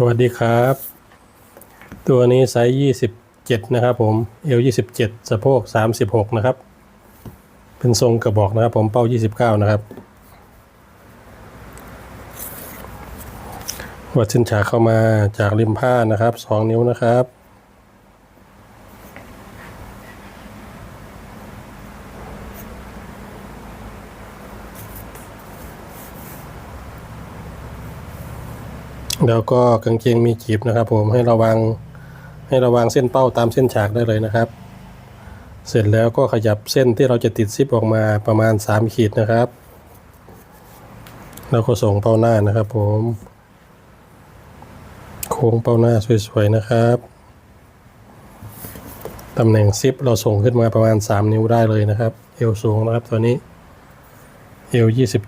สวัสดีครับ ตัวนี้ไซส์ยี่สิบเจ็ดนะครับผม เอวยี่สิบเจ็ดสะโพกสามสิบหกนะครับ เป็นทรงกระบอกนะครับผมเป้ายี่สิบเก้านะครับ วัดเส้นฉากเข้ามาจากริมผ้านะครับสองนิ้วนะครับ แล้วก็กางเกงมีจีบนะครับ ผมให้ระวังให้ระวังเส้นเป้าตามเส้นฉากได้เลยนะครับ เสร็จแล้วก็ขยับเส้นที่เราจะติดซิปออกมาประมาณ 3 ขีดนะครับ แล้วก็ส่งเป้าหน้านะครับ ผม โค้งเป้าหน้าสวยๆนะครับตำแหน่งซิปเราส่งขึ้นมาประมาณ 3 นิ้วได้เลยนะครับ เอวสูงนะครับตัวนี้ เอว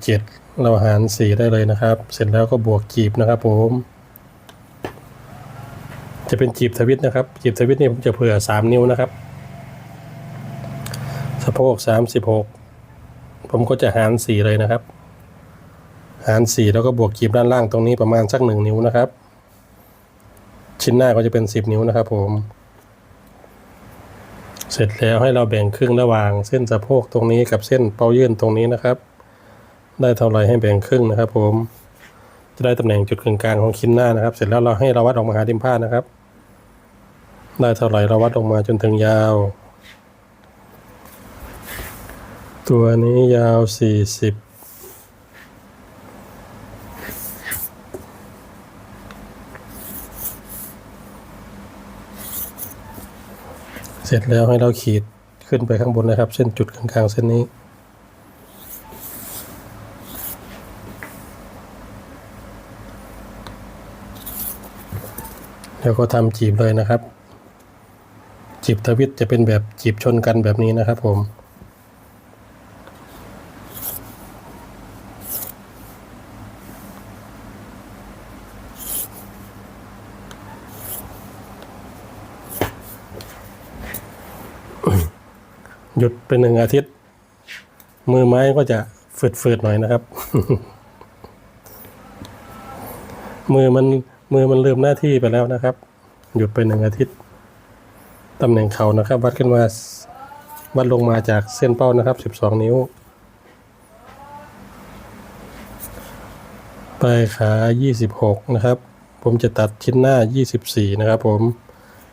27 เราหาร4ได้เลยนะครับ เสร็จแล้วก็บวกจีบนะครับ ผม จะเป็นจีบทวิตนะครับ จีบทวิตนี่ผมจะเผื่อ 3 นิ้วนะครับ สะโพก 36 ผมก็จะหาร 4 เลยนะครับ หาร 4 แล้วก็บวกจีบด้านล่างตรงนี้ประมาณสัก 1 นิ้วนะครับ ชิ้นหน้าก็จะเป็น 10 นิ้วนะครับ ผม เสร็จแล้วให้เราแบ่งครึ่งระหว่างเส้นสะโพกตรงนี้กับเส้นเป้ายื่นตรงนี้นะครับ ได้เท่าไรให้แบ่งครึ่งนะครับ ผม จะได้ตำแหน่งจุดกึ่งกลางของชิ้นหน้านะครับ เสร็จแล้วเราให้เราวัดออกมาหาดิมผ้านะครับ ได้เท่าไรเราวัดออกมาจนถึงยาว ตัวนี้ยาวสี่สิบเสร็จแล้วให้เราขีดขึ้นไปข้างบนนะครับ เส้นจุดกลางๆเส้นนี้ แล้วก็ทำจีบเลยนะครับ จีบทวิตจะเป็นแบบจีบชนกันแบบนี้นะครับผม หยุดเป็นหนึ่งอาทิตย์ มือไม้ก็จะฝืดๆหน่อยนะครับ มือมัน มือมันลืมหน้าที่ไปแล้วนะครับ หยุดไปหนึ่งอาทิตย์ตำแหน่งเขานะครับ วัดขึ้นมาวัดลงมาจากเส้นเป้านะครับ 12 นิ้ว ปลายขา 26 นะครับ ผมจะตัดชิ้นหน้า 24 นะครับ ผม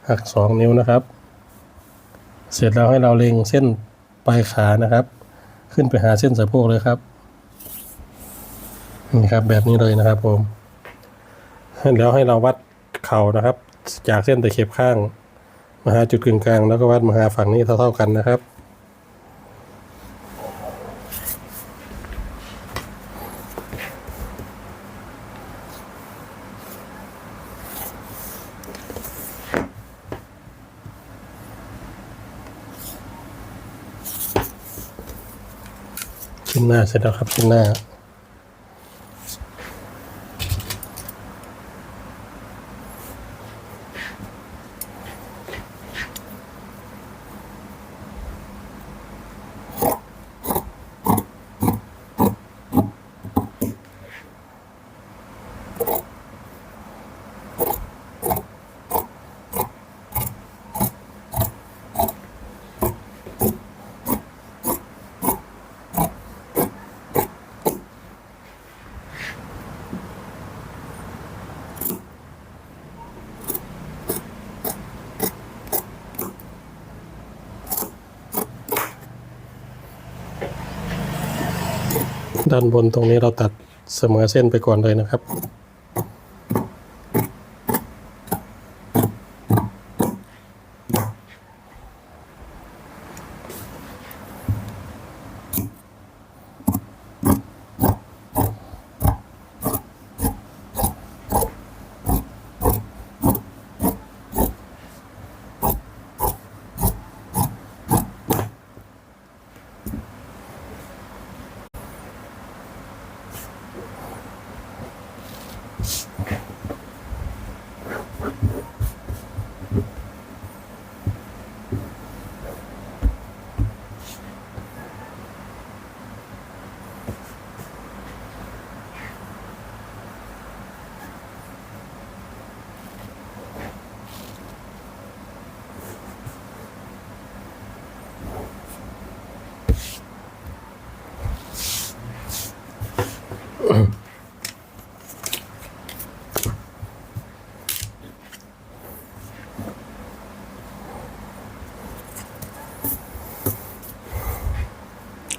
หัก 2 นิ้วนะครับ เสร็จแล้วให้เราเล็งเส้นปลายขานะครับ ขึ้นไปหาเส้นสะโพกเลยครับนี่ครับแบบนี้เลยนะครับผม แล้วให้เราวัดเข่านะครับ จากเส้นตะเข็บข้าง มาหาจุดกึ่งกลาง แล้วก็วัดมาหาฝั่งนี้เท่าๆกันนะครับชิ้นหน้าเสร็จแล้วครับชิ้นหน้า ด้านบนตรงนี้เราตัดเสมอเส้นไปก่อนเลยนะครับ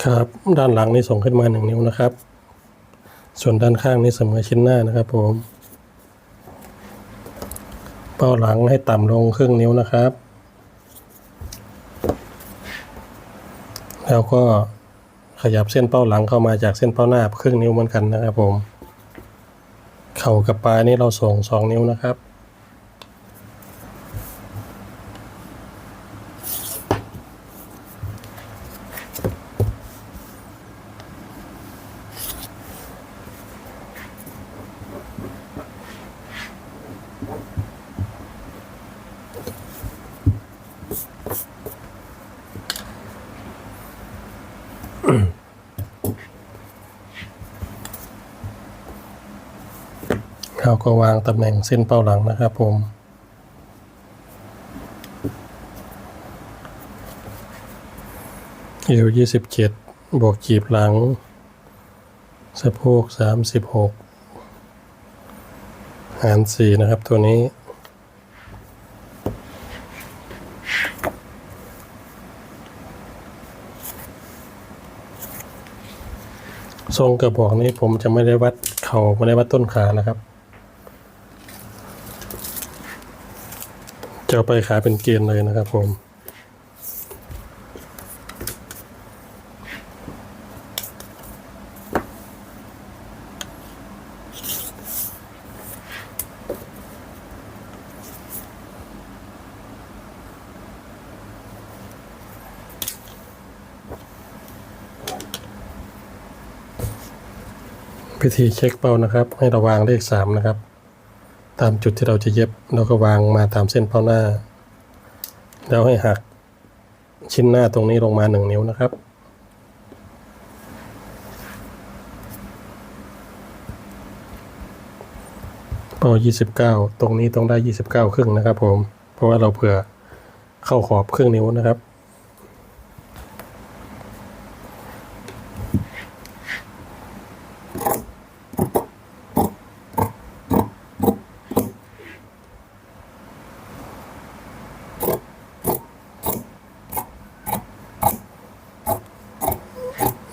ครับ ด้านหลังนี่ส่งขึ้นมาหนึ่งนิ้วนะครับ ส่วนด้านข้างนี่เสมอชิ้นหน้านะครับผม เป้าหลังให้ต่ำลงครึ่งนิ้วนะครับ แล้วก็ขยับเส้นเป้าหลังเข้ามาจากเส้นเป้าหน้าครึ่งนิ้วเหมือนกันนะครับผม เข่ากับปลายนี่เราส่งสองนิ้วนะครับ เราก็วางตำแหน่งเส้นเป้าหลังนะครับผม เอวยี่สิบเจ็ดบวกจีบหลัง สะโพกสามสิบหกหารสี่นะครับตัวนี้ทรงกระบอกนี้ผมจะไม่ได้วัดเขา่าไม่ได้วัดต้นขานะครับ จะเอาไปขายเป็นเกณฑ์เลยนะครับผมวิธีเช็คเป้านะครับ ให้ราวางเลขสามนะครับ ตามจุดที่เราจะเย็บเราก็วางมาตามเส้นเป้าหน้า แล้วให้หักชิ้นหน้าตรงนี้ลงมาหนึ่งนิ้วนะครับ เป้ายี่สิบเก้าตรงนี้ต้องได้ยี่สิบเก้าครึ่งนะครับผม เพราะว่าเราเผื่อเข้าขอบครึ่งนิ้วนะครับ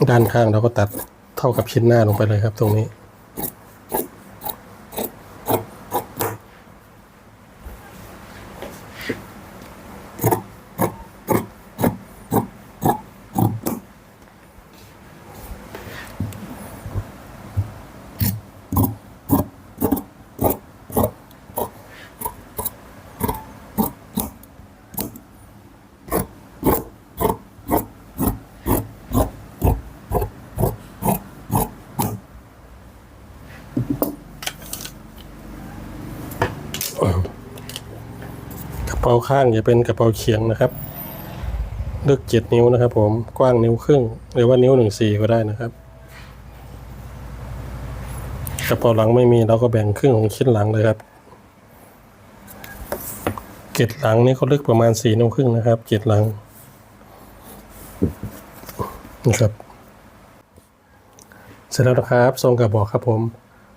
ด้านข้างเราก็ตัดเท่ากับชิ้นหน้าลงไปเลยครับตรงนี้ กระเป๋าข้างจะเป็นกระเป๋าเฉียงนะครับ ลึกเจ็ดนิ้วนะครับ ผมกว้างนิ้วครึ่ง หรือว่านิ้วหนึ่งสี่ก็ได้นะครับ กระเป๋าหลังไม่มีเราก็แบ่งครึ่งของชิ้นหลังเลยครับเกล็ดหลังนี่เขาลึกประมาณสี่นิ้วครึ่งนะครับเกล็ดหลังนะครับ เสร็จแล้วนะครับทรงกระบอกครับผม